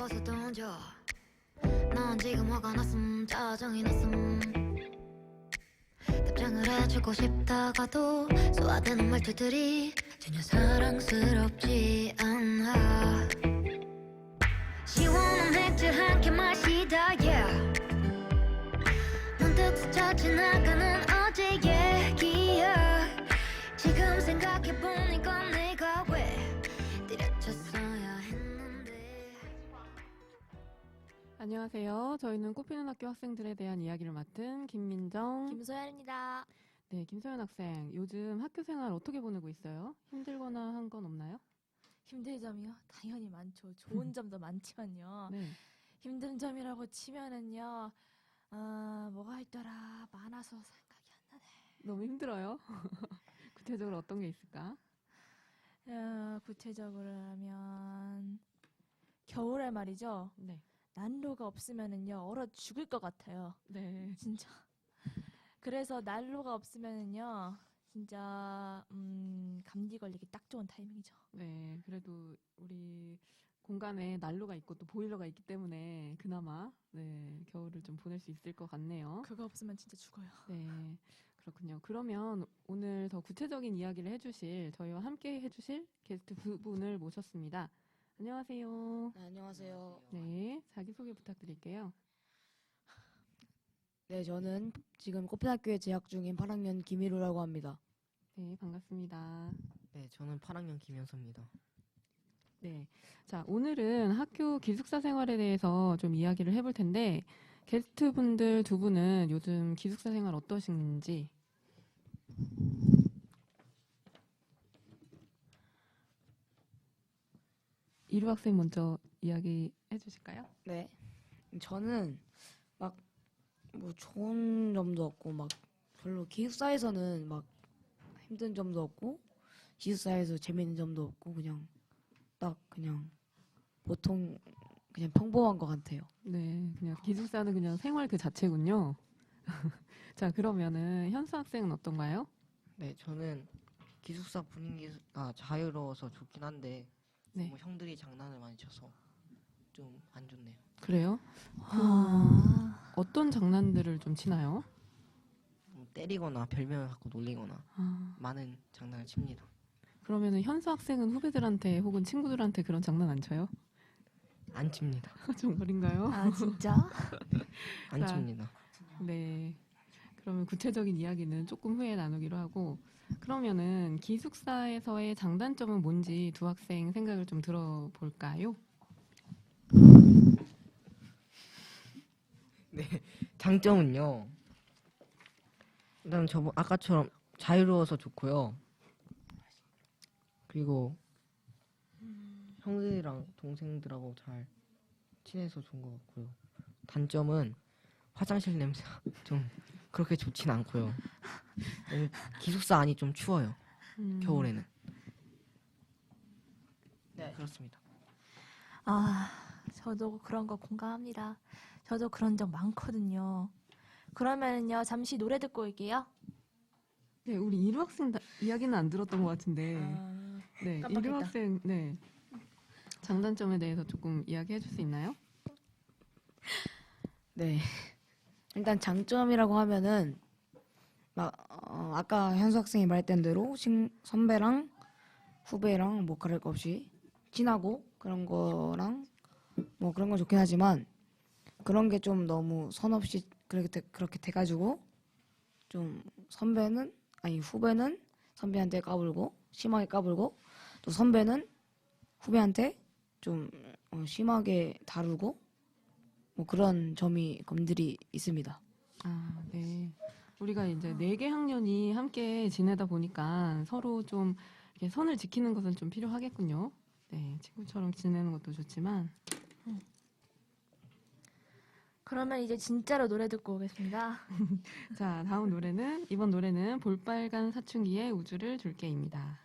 벗어 던져 넌 지금 화가 났음 짜증이 났음. 답장을 해주고 싶다가도 소화되는 말투들이 전혀 사랑스럽지 않아. 시원한 맥주 한 캔 마시다 yeah. 문득 스쳐 지나가는 어제 얘기야. 지금 생각해보니 안녕하세요. 저희는 꽃피는 학교 학생들에 대한 이야기를 맡은 김민정. 김소연입니다. 네, 김소연 학생. 요즘 학교 생활 어떻게 보내고 있어요? 힘들거나 한 건 없나요? 힘든 점이요? 당연히 많죠. 좋은 점도 많지만요. 네. 힘든 점이라고 치면은요. 아, 뭐가 있더라. 많아서 생각이 안 나네. 너무 힘들어요. 구체적으로 어떤 게 있을까? 어, 구체적으로 하면 겨울에 말이죠. 네. 난로가 없으면은요. 얼어 죽을 것 같아요. 네. 진짜. 그래서 난로가 없으면은요. 진짜 음, 감기 걸리기 딱 좋은 타이밍이죠. 네. 그래도 우리 공간에 난로가 있고 또 보일러가 있기 때문에 그나마 네, 겨울을 좀 보낼 수 있을 것 같네요. 그거 없으면 진짜 죽어요. 네. 그렇군요. 그러면 오늘 더 구체적인 이야기를 해주실 저희와 함께 해주실 게스트 두 분을 모셨습니다. 안녕하세요. 네, 안녕하세요. 네, 자기소개 부탁드릴게요. 네, 저는 지금 꽃피학교에 재학 중인 8학년 김희루라고 합니다. 네, 반갑습니다. 네, 저는 8학년 김현서입니다. 네. 자, 오늘은 학교 기숙사 생활에 대해서 좀 이야기를 해볼 텐데, 게스트 분들 두 분은 요즘 기숙사 생활 어떠신지? 이루 학생 먼저 이야기 해주실까요? 네. 저는 막 뭐 좋은 점도 없고 막 별로 기숙사에서는 막 힘든 점도 없고 기숙사에서 재밌는 점도 없고 그냥 딱 그냥 보통 그냥 평범한 것 같아요. 네, 그냥 기숙사는 그냥 생활 그 자체군요. 자, 그러면은 현수 학생은 어떤가요? 네, 저는 기숙사 분위기가 자유로워서 좋긴 한데 네. 뭐 형들이 장난을 많이 쳐서 좀 안 좋네요. 그래요? 아. 어떤 장난들을 좀 치나요? 뭐 때리거나 별명을 갖고 놀리거나 아, 많은 장난을 칩니다. 그러면은 현수 학생은 후배들한테 혹은 친구들한테 그런 장난 안 쳐요? 안 칩니다. 정말인가요? 아, 진짜? 안 자. 칩니다. 네. 그러면 구체적인 이야기는 조금 후에 나누기로 하고 그러면은 기숙사에서의 장단점은 뭔지 두 학생 생각을 좀 들어볼까요? 네, 장점은요. 일단 저 아까처럼 자유로워서 좋고요. 그리고 형들이랑 동생들하고 잘 친해서 좋은 것 같고요. 단점은 화장실 냄새가 좀 그렇게 좋진 않고요. 너무 기숙사 안이 좀 추워요. 음, 겨울에는. 네. 그렇습니다. 아, 저도 그런 거 공감합니다. 저도 그런 적 많거든요. 그러면은요, 잠시 노래 듣고 올게요. 네, 우리 이루 학생 다- 이야기는 안 들었던 것 같은데 네, 이루 깜빡했다. 학생 네 장단점에 대해서 조금 이야기해 줄 수 있나요? 네. 일단 장점이라고 하면은 막 어, 아까 현수 학생이 말했던 대로 친- 선배랑 후배랑 뭐 그럴 거 없이 친하고 그런 거랑 뭐 그런 건 좋긴 하지만 그런 게 좀 너무 선 없이 그렇게 돼- 그렇게 돼가지고 좀 선배는 아니 후배는 선배한테 까불고 심하게 까불고 또 선배는 후배한테 좀 어, 심하게 다루고 뭐 그런 점이 검들이 있습니다. 아, 네. 우리가 이제 네 개 학년이 함께 지내다 보니까 서로 좀 이렇게 선을 지키는 것은 좀 필요하겠군요. 네, 친구처럼 지내는 것도 좋지만 그러면 이제 진짜로 노래 듣고 오겠습니다. 자, 다음 노래는 이번 노래는 볼빨간 사춘기의 우주를 줄게입니다.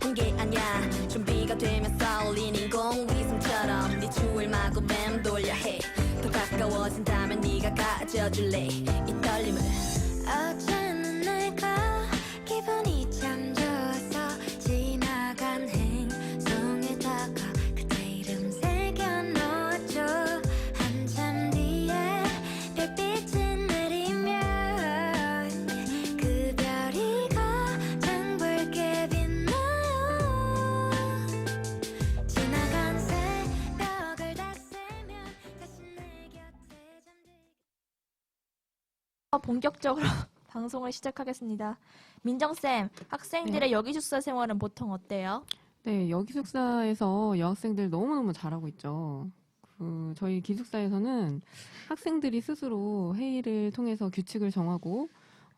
한게 아니야. 준비가 되면 쏠린 인공위성처럼 네 추울 마구 맴돌려 해더 가까워진다면 네가 가져줄래? 이 떨림을. 어제 본격적으로 방송을 시작하겠습니다. 민정쌤, 학생들의 여기 숙사 생활은 보통 어때요? 네, 여기 숙사에서 여학생들 너무너무 잘하고 있죠. 그 저희 기숙사에서는 학생들이 스스로 회의를 통해서 규칙을 정하고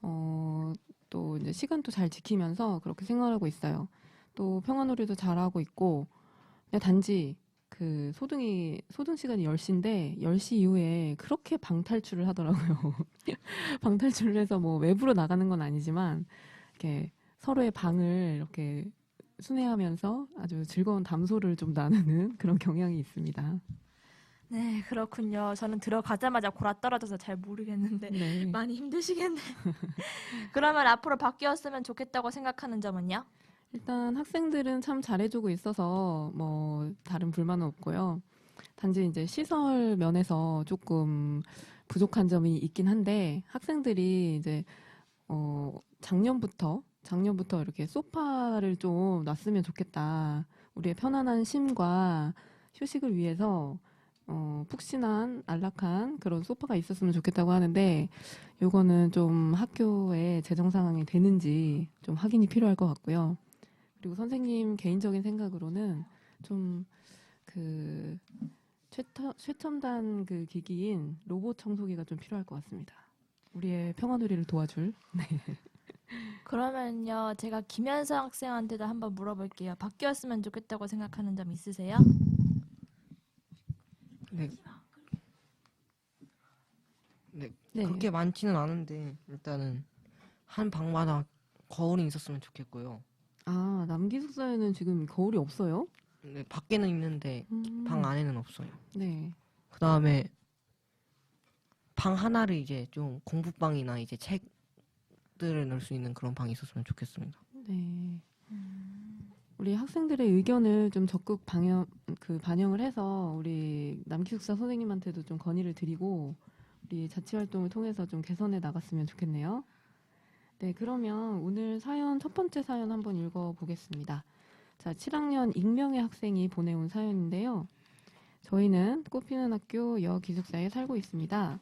어, 또 이제 시간도 잘 지키면서 그렇게 생활하고 있어요. 또 평화놀이도 잘하고 있고 단지 그 소등이 소등 시간이 10시인데 10시 이후에 그렇게 방탈출을 하더라고요. 방탈출을 해서 뭐 외부로 나가는 건 아니지만 이렇게 서로의 방을 이렇게 순회하면서 아주 즐거운 담소를 좀 나누는 그런 경향이 있습니다. 네, 그렇군요. 저는 들어가자마자 골아 떨어져서 잘 모르겠는데 네. 많이 힘드시겠네. 그러면 앞으로 바뀌었으면 좋겠다고 생각하는 점은요? 일단 학생들은 참 잘해주고 있어서 뭐 다른 불만은 없고요. 단지 이제 시설 면에서 조금 부족한 점이 있긴 한데 학생들이 이제 어 작년부터 작년부터 이렇게 소파를 좀 놨으면 좋겠다. 우리의 편안한 쉼과 휴식을 위해서 어 푹신한 안락한 그런 소파가 있었으면 좋겠다고 하는데 요거는 좀 학교의 재정 상황이 되는지 좀 확인이 필요할 것 같고요. 그리고 선생님 개인적인 생각으로는 좀그 최첨, 최첨단 그 기기인 로봇 청소기가 좀 필요할 것 같습니다. 우리의 평화놀이를 도와줄. 네. 그러면요, 제가 김현성 학생한테도 한번 물어볼게요. 바뀌었으면 좋겠다고 생각하는 점 있으세요? 네. 네, 네. 그렇게 많지는 않은데 일단은 한 방마다 거울이 있었으면 좋겠고요. 아 남기 숙사에는 지금 거울이 없어요? 네, 밖에는 있는데 음, 방 안에는 없어요. 네. 그 다음에 방 하나를 이제 좀 공부방이나 이제 책들을 넣을 수 있는 그런 방이 있었으면 좋겠습니다. 네. 우리 학생들의 의견을 좀 적극 반영 그 반영을 해서 우리 남기숙사 선생님한테도 좀 건의를 드리고 우리 자치 활동을 통해서 좀 개선해 나갔으면 좋겠네요. 네, 그러면 오늘 사연 첫 번째 사연 한번 읽어 보겠습니다. 자, 7학년 익명의 학생이 보내온 사연인데요. 저희는 꽃피는 학교 여기숙사에 살고 있습니다.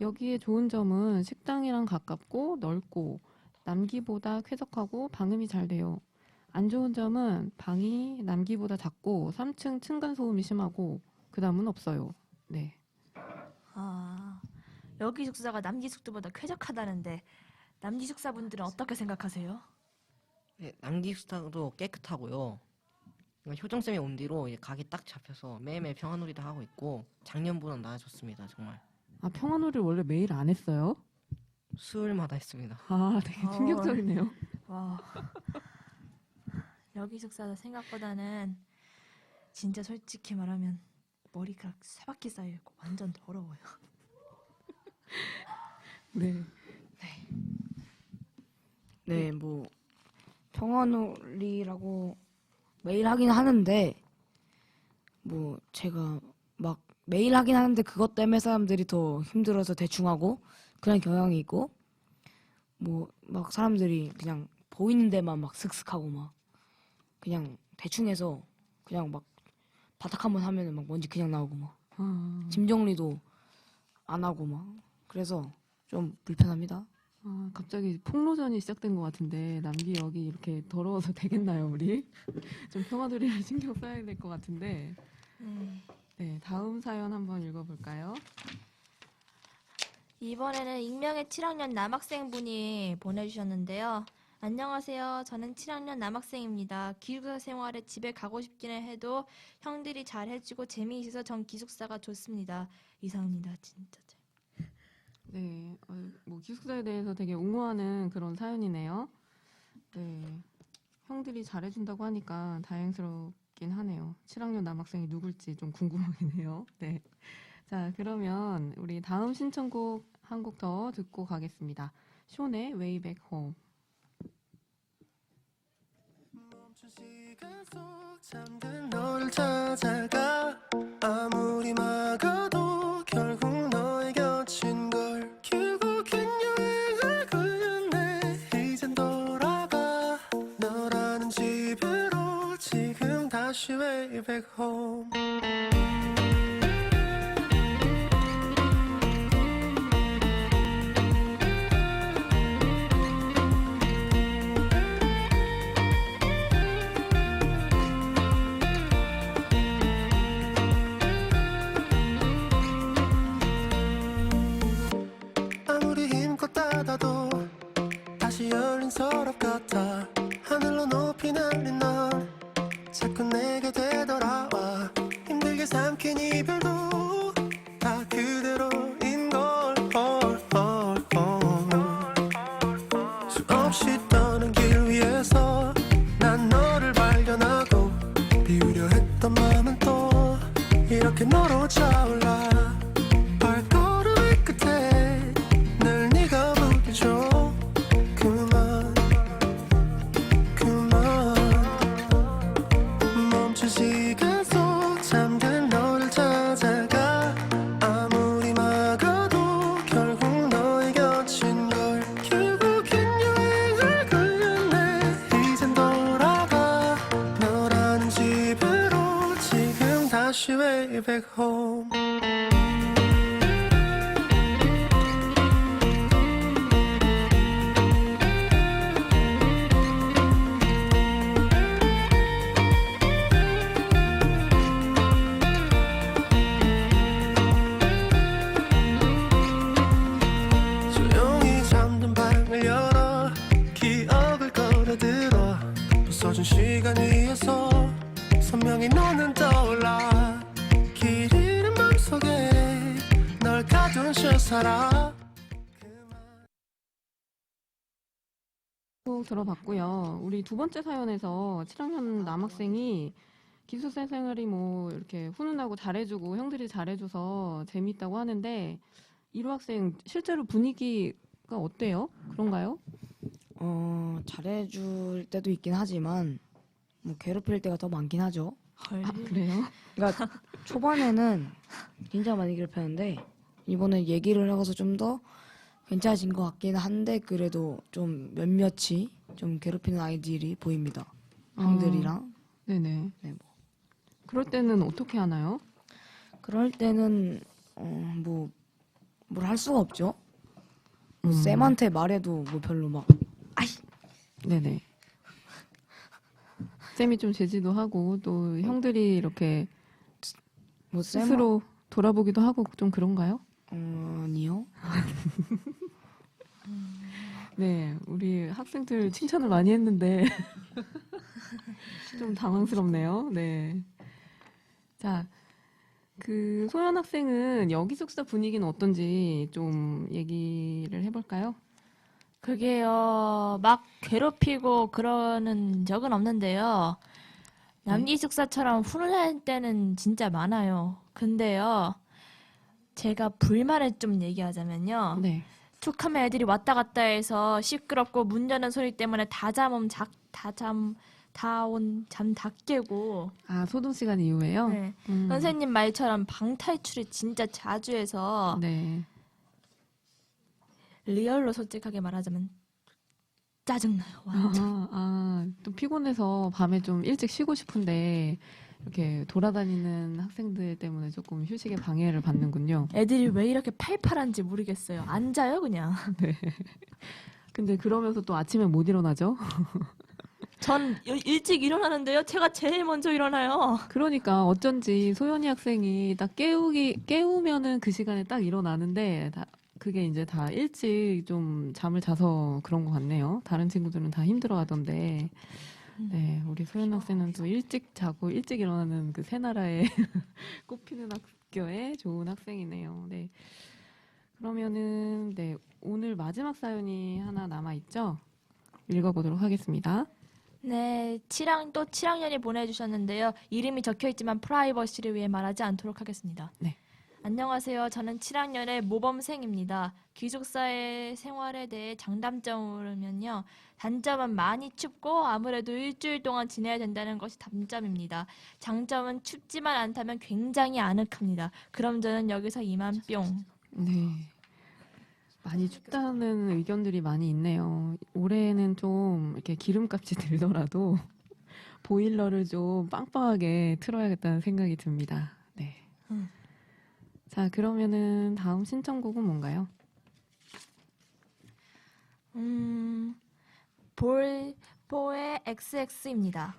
여기에 좋은 점은 식당이랑 가깝고 넓고 남기보다 쾌적하고 방음이 잘 돼요. 안 좋은 점은 방이 남기보다 작고 3층 층간 소음이 심하고 그 다음은 없어요. 네. 아, 여기 숙사가 남기 숙소보다 쾌적하다는데 남기 숙사분들은 어떻게 생각하세요? 네, 남기숙사도 깨끗하고요. 그러니까 효정쌤이 온 뒤로 이제 각이 딱 잡혀서 매일매일 평화놀이도 하고 있고 작년보다 나아졌습니다. 정말 아 평화놀이를 원래 매일 안 했어요? 수요일마다 했습니다. 아 되게 어. 충격적이네요. 와, 여기 숙사도 생각보다는 진짜 솔직히 말하면 머리가 쇠바퀴 쌓여 있고 완전 더러워요. 네. 네, 뭐 평화놀이라고 매일 하긴 하는데 뭐 제가 막 매일 하긴 하는데 그것 때문에 사람들이 더 힘들어서 대충 하고 그런 경향이 있고 뭐 막 사람들이 그냥 보이는 데만 막 슥슥하고 막 그냥 대충 해서 그냥 막 바닥 한번 하면은 막 먼지 그냥 나오고 막 아, 짐 정리도 안 하고 막 그래서 좀 불편합니다. 아, 갑자기 폭로전이 시작된 것 같은데 남기 여기 이렇게 더러워서 되겠나요 우리? 좀 평화놀이를 신경 써야 될 것 같은데. 네. 네, 다음 사연 한번 읽어볼까요? 이번에는 익명의 7학년 남학생분이 보내주셨는데요. 안녕하세요. 저는 7학년 남학생입니다. 기숙사 생활에 집에 가고 싶기는 해도 형들이 잘 해주고 재미있어서 전 기숙사가 좋습니다. 이상입니다. 진짜. 네, 어, 뭐 기숙사에 대해서 되게 옹호하는 그런 사연이네요. 네, 형들이 잘해준다고 하니까 다행스럽긴 하네요. 7학년 남학생이 누굴지 좀 궁금하긴 해요. 네, 자 그러면 우리 다음 신청곡 한 곡 더 듣고 가겠습니다. 쇼의 Way Back Home. 시간 속 잠든 너를 찾아가 아무리 막아 way back home. 아무리 힘껏 닫아도 다시 열린 서랍 같아 멈춘 부서진 시간 위에서 선명히 너는 떠올라 길 잃은 맘속에 널 가둔 실사라 곡 들어봤고요. 우리 두 번째 사연에서 7학년 남학생이 기숙사 생활이 뭐 이렇게 훈훈하고 잘해주고 형들이 잘해줘서 재밌다고 하는데 이루 학생 실제로 분위기가 어때요? 그런가요? 어 잘해줄 때도 있긴 하지만 뭐 괴롭힐 때가 더 많긴 하죠. 헐. 아 그래요? 그러니까 초반에는 진짜 많이 괴롭혔는데 이번에 얘기를 하고서 좀 더 괜찮아진 것 같긴 한데 그래도 좀 몇몇이 좀 괴롭히는 아이들이 보입니다. 형들이랑 네네. 네, 뭐. 그럴 때는 어떻게 하나요? 그럴 때는 어, 뭐 뭘 할 수가 없죠. 뭐 음. 쌤한테 말해도 뭐 별로 막 네네. 쌤이 좀 제지도 하고 또 형들이 이렇게 뭐 쌤, 스스로 돌아보기도 하고 좀 그런가요? 어, 아니요. 네, 우리 학생들 칭찬을 많이 했는데 좀 당황스럽네요. 네. 자, 그 소연 학생은 여기 숙소 분위기는 어떤지 좀 얘기를 해볼까요? 그게요, 막 괴롭히고 그러는 적은 없는데요. 남기 숙사처럼 훈훈할 때는 진짜 많아요. 근데요, 제가 불만을 좀 얘기하자면요. 네. 툭하면 애들이 왔다 갔다 해서 시끄럽고 문 여는 소리 때문에 다 잠음 다잠 다온 잠 다 깨고 아, 소동 시간 이후에요? 네. 음. 선생님 말처럼 방 탈출이 진짜 자주 해서 네. 리얼로 솔직하게 말하자면 짜증나요. 아, 완전. 아, 또 피곤해서 밤에 좀 일찍 쉬고 싶은데 이렇게 돌아다니는 학생들 때문에 조금 휴식에 방해를 받는군요. 애들이 왜 이렇게 팔팔한지 모르겠어요. 앉아요 그냥. 근데 그러면서 또 아침에 못 일어나죠? 전 일- 일찍 일어나는데요. 제가 제일 먼저 일어나요. 그러니까 어쩐지 소연이 학생이 딱 깨우기 깨우면은 그 시간에 딱 일어나는데 다 그게 이제 다 일찍 좀 잠을 자서 그런 것 같네요. 다른 친구들은 다 힘들어 하던데. 네, 우리 소연 학생은 또 일찍 자고 일찍 일어나는 그 새 나라에 꼽히는 학교에 좋은 학생이네요. 네. 그러면은, 네, 오늘 마지막 사연이 하나 남아 있죠? 읽어 보도록 하겠습니다. 네, 7학, 또 7학년이 보내 주셨는데요. 이름이 적혀 있지만 프라이버시를 위해 말하지 않도록 하겠습니다. 네. 안녕하세요. 저는 7학년의 모범생입니다. 기숙사의 생활에 대해 장단점으로면요. 단점은 많이 춥고 아무래도 일주일 동안 지내야 된다는 것이 단점입니다. 장점은 춥지만 않다면 굉장히 아늑합니다. 그럼 저는 여기서 이만 뿅. 네. 많이 춥다는 의견들이 많이 있네요. 올해는 좀 이렇게 기름값이 들더라도 보일러를 좀 빵빵하게 틀어야겠다는 생각이 듭니다. 네. 음. 자, 그러면은 다음 신청곡은 뭔가요? 음, 볼 보의 XX입니다.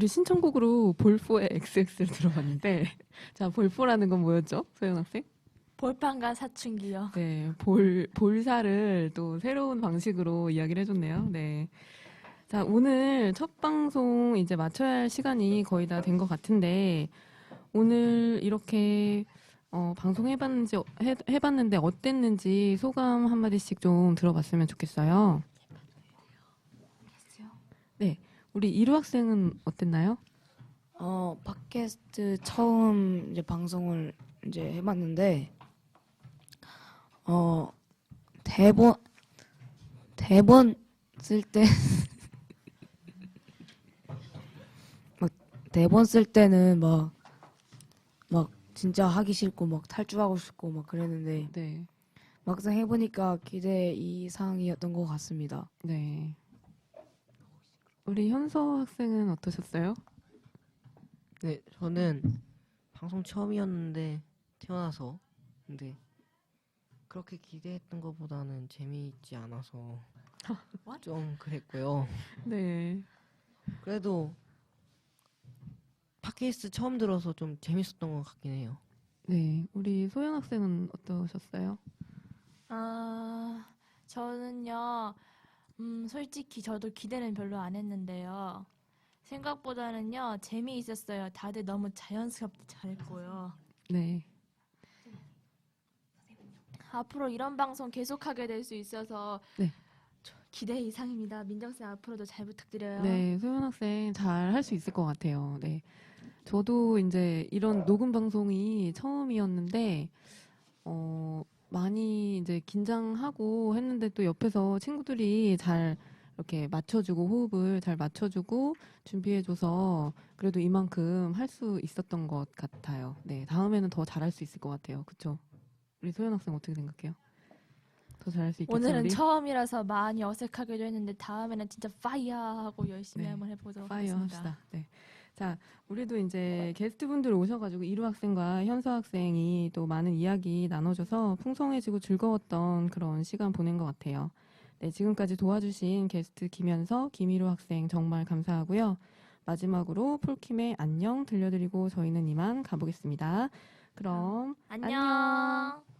우리 신청곡으로 볼포의 XX를 들어봤는데, 자, 볼포라는 건 뭐였죠? 소영 학생? 볼판과 사춘기요. 네, 볼, 볼사를 또 새로운 방식으로 이야기를 해줬네요. 네. 자, 오늘 첫 방송 이제 마쳐야 할 시간이 거의 다 된 것 같은데, 오늘 이렇게, 어, 방송 해봤는지, 해, 해봤는데 어땠는지 소감 한 마디씩 좀 들어봤으면 좋겠어요. 네. 우리 이루 학생은 어땠나요? 어 팟캐스트 처음 이제 방송을 이제 해봤는데 어 대본 대본 쓸 때 막 대본 쓸 때는 막 막 진짜 하기 싫고 막 탈주하고 싶고 막 그랬는데 네. 막상 해보니까 기대 이상이었던 것 같습니다. 네. 우리 현서 학생은 어떠셨어요? 네, 저는 방송 처음이었는데 태어나서 근데 그렇게 기대했던 것보다는 재미있지 않아서 좀 그랬고요. 네. 그래도 팟캐스트 처음 들어서 좀 재밌었던 것 같긴 해요. 네. 우리 소영 학생은 어떠셨어요? 아, 저는요, 음, 솔직히 저도 기대는 별로 안 했는데요. 생각보다는요, 재미있었어요. 다들 너무 자연스럽게 잘했고요. 네. 앞으로 이런 방송 계속하게 될 수 있어서 네. 저- 기대 이상입니다. 민정쌤 앞으로도 잘 부탁드려요. 네, 소연 학생 잘 할 수 있을 것 같아요. 네. 저도 이제 이런 녹음 방송이 처음이었는데, 어, 많이 이제 긴장하고 했는데 또 옆에서 친구들이 잘 이렇게 맞춰주고 호흡을 잘 맞춰주고 준비해줘서 그래도 이만큼 할 수 있었던 것 같아요. 네, 다음에는 더 잘할 수 있을 것 같아요. 그쵸? 우리 소연 학생 어떻게 생각해요? 더 잘할 수 있겠죠? 오늘은 우리? 처음이라서 많이 어색하기도 했는데 다음에는 진짜 파이어 하고 열심히 네. 한번 해보도록 파이어 하겠습니다. 합시다. 네. 자, 우리도 이제 게스트분들 오셔가지고 이루 학생과 현서 학생이 또 많은 이야기 나눠줘서 풍성해지고 즐거웠던 그런 시간 보낸 것 같아요. 네, 지금까지 도와주신 게스트 김현서, 김이루 학생 정말 감사하고요. 마지막으로 폴킴의 안녕 들려드리고 저희는 이만 가보겠습니다. 그럼 안녕. 안녕.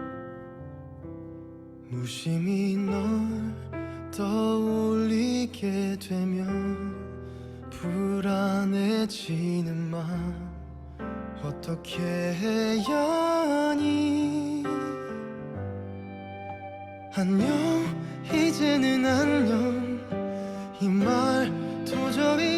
무심히 널 떠올리게 되면 불안해지는 맘 어떻게 해야 하니? 안녕 이제는 안녕. 이 말 도저히